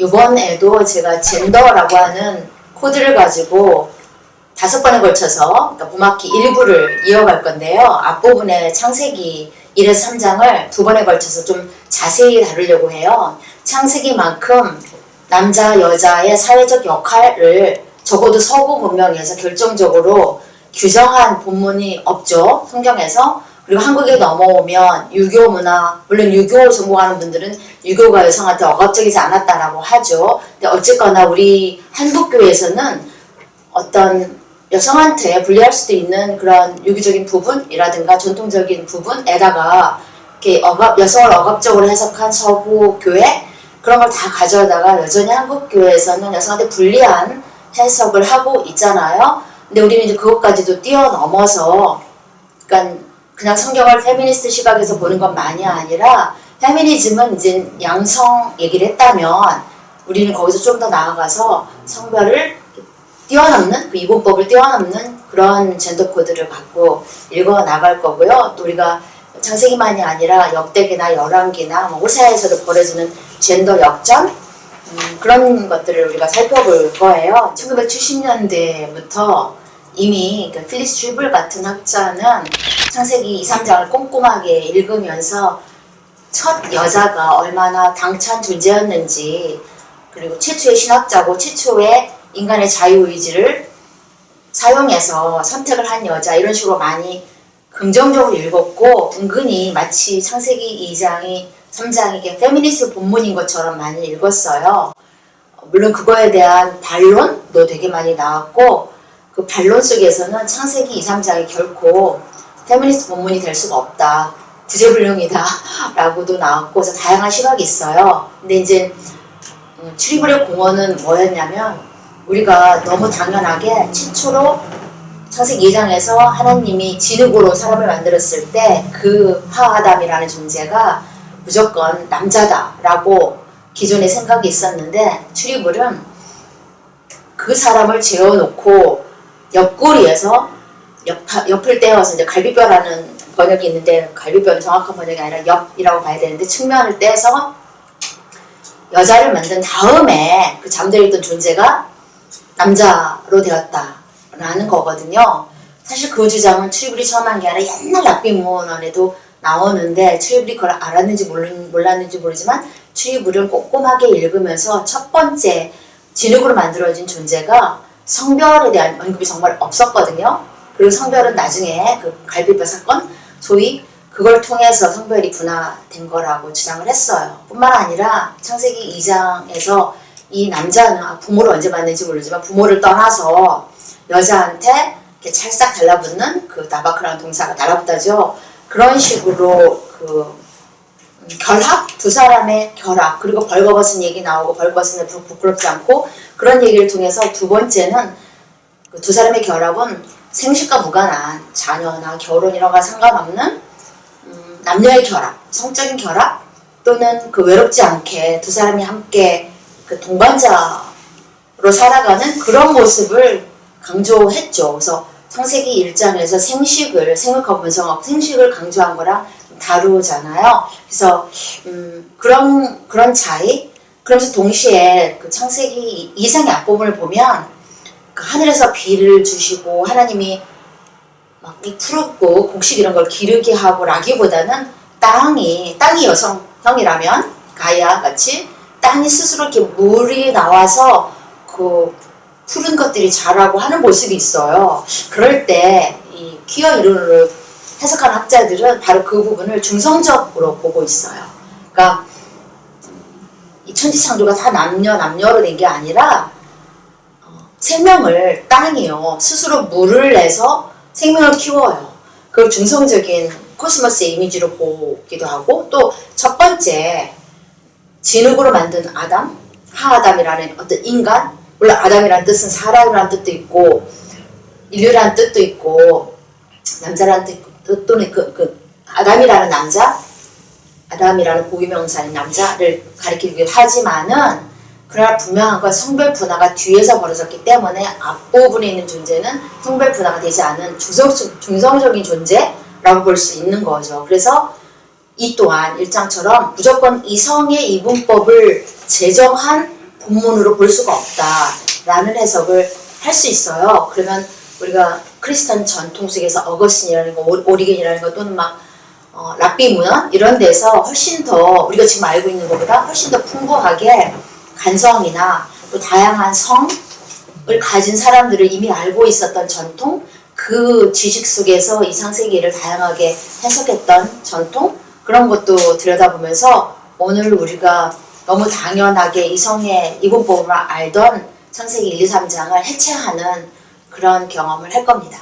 이번에도 제가 젠더라고 하는 코드를 가지고 다섯 번에 걸쳐서 그러니까 봄학기 일부를 이어갈 건데요. 앞부분에 창세기 1에서 3장을 두 번에 걸쳐서 좀 자세히 다루려고 해요. 창세기만큼 남자, 여자의 사회적 역할을 적어도 서구 문명에서 결정적으로 규정한 본문이 없죠. 성경에서. 그리고 한국에 넘어오면 유교 문화, 물론 유교 전공하는 분들은 유교가 여성한테 억압적이지 않았다라고 하죠. 근데 어쨌거나 우리 한국교회에서는 어떤 여성한테 불리할 수도 있는 그런 유기적인 부분이라든가 전통적인 부분에다가 이렇게 억압, 여성을 억압적으로 해석한 서구 교회 그런 걸 다 가져다가 여전히 한국 교회에서는 여성한테 불리한 해석을 하고 있잖아요. 근데 우리는 이제 그것까지도 뛰어넘어서 그러니까 그냥 성경을 페미니스트 시각에서 보는 것만이 아니라 페미니즘은 이제 양성 얘기를 했다면 우리는 거기서 좀 더 나아가서 성별을 뛰어넘는 그 이분법을 뛰어넘는 그런 젠더 코드를 갖고 읽어 나갈 거고요. 또 우리가 창세기만이 아니라 역대기나 열왕기나 뭐 호세아에서도 벌어지는 젠더 역전 음, 그런 것들을 우리가 살펴볼 거예요. 1970년대부터 이미 그 필리스 쥐블 같은 학자는 창세기 2, 3장을 꼼꼼하게 읽으면서 첫 여자가 얼마나 당찬 존재였는지 그리고 최초의 신학자고 최초의 인간의 자유의지를 사용해서 선택을 한 여자 이런 식으로 많이 긍정적으로 읽었고 은근히 마치 창세기 2장이 3장이 페미니스트 본문인 것처럼 많이 읽었어요. 물론 그거에 대한 반론도 되게 많이 나왔고 그 반론 속에서는 창세기 2, 3장이 결코 페미니스트 본문이 될 수가 없다. 구제불능이다. 라고도 나왔고 그래서 다양한 시각이 있어요. 근데 이제 음, 트리블의 공헌은 뭐였냐면 우리가 너무 당연하게 최초로 창세기 2장에서 하나님이 진흙으로 사람을 만들었을 때 그 하아담이라는 존재가 무조건 남자다라고 기존에 생각이 있었는데 트리블은 그 사람을 재워놓고 옆구리에서 옆, 옆을 떼어서 이제 갈비뼈라는 번역이 있는데 갈비뼈는 정확한 번역이 아니라 옆이라고 봐야 되는데 측면을 떼서 여자를 만든 다음에 그 잠들어 있던 존재가 남자로 되었다라는 거거든요. 사실 그 주장은 트리블이 처음 한 게 아니라 옛날 락비문헌에도 나오는데 트리블이 그걸 알았는지 몰랐는지 모르지만 트리블은 꼼꼼하게 읽으면서 첫 번째 진흙으로 만들어진 존재가 성별에 대한 언급이 정말 없었거든요. 그리고 성별은 나중에 그 갈비뼈 사건, 소위 그걸 통해서 성별이 분화된 거라고 주장을 했어요. 뿐만 아니라 창세기 2장에서 이 남자는 아, 부모를 언제 만났는지 모르지만 부모를 떠나서 여자한테 이렇게 찰싹 달라붙는 그 나바크라는 동사가 달라붙다죠. 그런 식으로 그 음, 결합 두 사람의 결합 그리고 벌거벗은 얘기 나오고 벌거벗은 부- 부끄럽지 않고 그런 얘기를 통해서 두 번째는 그두 사람의 결합은 생식과 무관한 자녀나 결혼이랑과 상관없는 음, 남녀의 결합, 성적인 결합 또는 그 외롭지 않게 두 사람이 함께 그 동반자로 살아가는 그런 모습을 강조했죠. 그래서 창세기 1장에서 생식을 생육하고 분성하고 생식을 강조한 거랑 좀 다르잖아요. 그래서 음, 그런 그런 차이. 그러면서 동시에 그 창세기 2장의 앞부분을 보면 그 하늘에서 비를 주시고 하나님이 막 이 푸르고 곡식 이런 걸 기르게 하고 라기보다는 땅이 땅이 여성형이라면 가야 같이 땅이 스스로 이렇게 물이 나와서 그 푸른 것들이 자라고 하는 모습이 있어요. 그럴 때이 퀴어 이론을 해석한 학자들은 바로 그 부분을 중성적으로 보고 있어요. 그러니까 이 천지창조가 다 남녀 남녀로 된 게 아니라 어, 생명을 땅이요 스스로 물을 내서 생명을 키워요. 그걸 중성적인 코스모스의 이미지로 보기도 하고 또 첫 번째 진흙으로 만든 아담, 하아담이라는 어떤 인간, 물론 아담이라는 뜻은 사람이라는 뜻도 있고 인류라는 뜻도 있고 남자라는 뜻 또는 그, 그 아담이라는 남자, 아담이라는 고유명사인 남자를 가리키기도 하지만은 그러나 분명한 건 성별 분화가 뒤에서 벌어졌기 때문에 앞부분에 있는 존재는 성별 분화가 되지 않은 중성, 중성적 인 존재라고 볼 수 있는 거죠. 그래서 이 또한 일장처럼 무조건 이성의 이분법을 제정한 본문으로 볼 수가 없다라는 해석을 할 수 있어요. 그러면 우리가 크리스탄 전통 속에서 어거스틴이라는 거, 오- 오리겐이라는 거 또는 막 어, 랍비 문헌 이런 데서 훨씬 더 우리가 지금 알고 있는 것보다 훨씬 더 풍부하게 간성이나 또 다양한 성을 가진 사람들을 이미 알고 있었던 전통 그 지식 속에서 이 창세기를 다양하게 해석했던 전통? 그런 것도 들여다보면서 오늘 우리가 너무 당연하게 이성의 이분법을 알던 창세기 1, 2, 3장을 해체하는 그런 경험을 할 겁니다.